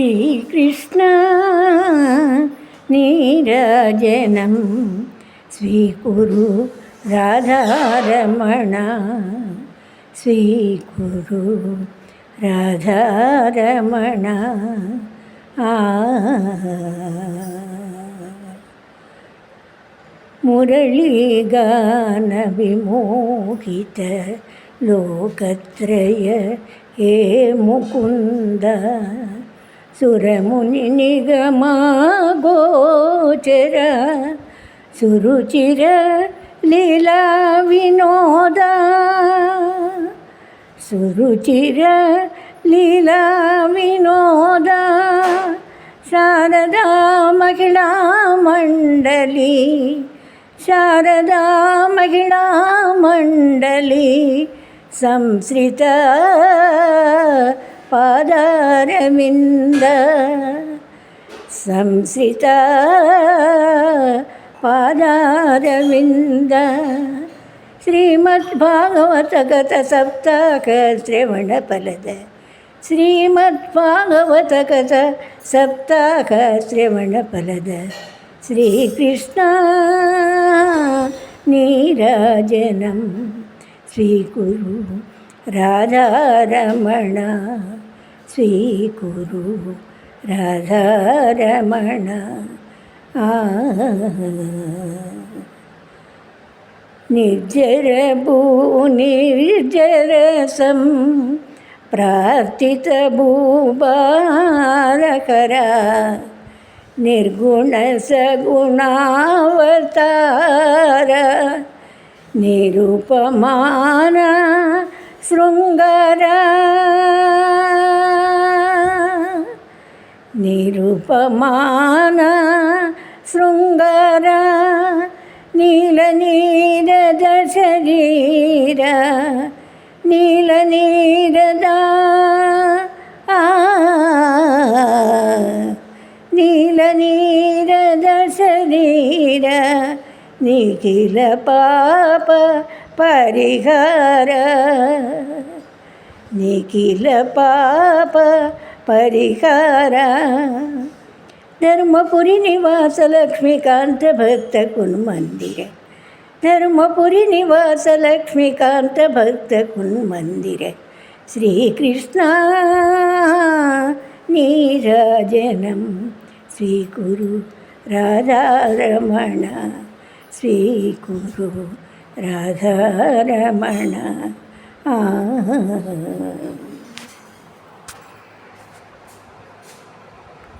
ശ്രീകൃഷ്ണ നീരാജനം. സ്വീകുരു രാധാരമണ. സ്വീകുരു രാധാരമണ. ആ. മുരളീഗാനവിമോഹിത ലോകത്രയ ഹേ മുകുന്ദ. സുരമുനി നിഗമാഗോചര സുരുചിര ലീല വിനോദ സുരുചിര ലീല വിനോദ ശാരദാ മഹിളാ മണ്ഡലി. ശാരദാ മഹിളാ മണ്ഡലി. സംസൃത പാദാരവിന്ദ സംസിത പാദാരവിന്ദ श्रीमद्भागवतगतसप्ताकश्रवणफलद श्रीमद्भागवतगत सप्ताकश्रवणफलद श्रीकृष्णा नीराजनं श्रीकुरु രാധാരമണ സ്വീകുരു രാധാരമണ. ആ. നിജരഭൂനിജരസം പ്രാർത്ഥിതഭൂപാരകര നിർഗുണസഗുണാവതാര നിരുപമാന శృంగార. నిరుపమాన శృంగార నీలనీరద శరీర నీలనీరద నీలనీరద శరీర నిఖిల పాప పరిహార. నిఖిల పాప పరిహార. ధర్మపురి నివాస లక్ష్మీకాంత భక్త కున్ మందిర. ధర్మపురి నివాస లక్ష్మీకాంత భక్త మందిర. శ్రీకృష్ణ నీరాజనం. స్వీకురు రాధారమణ. స్వీకురు രാധാരമണ. ആ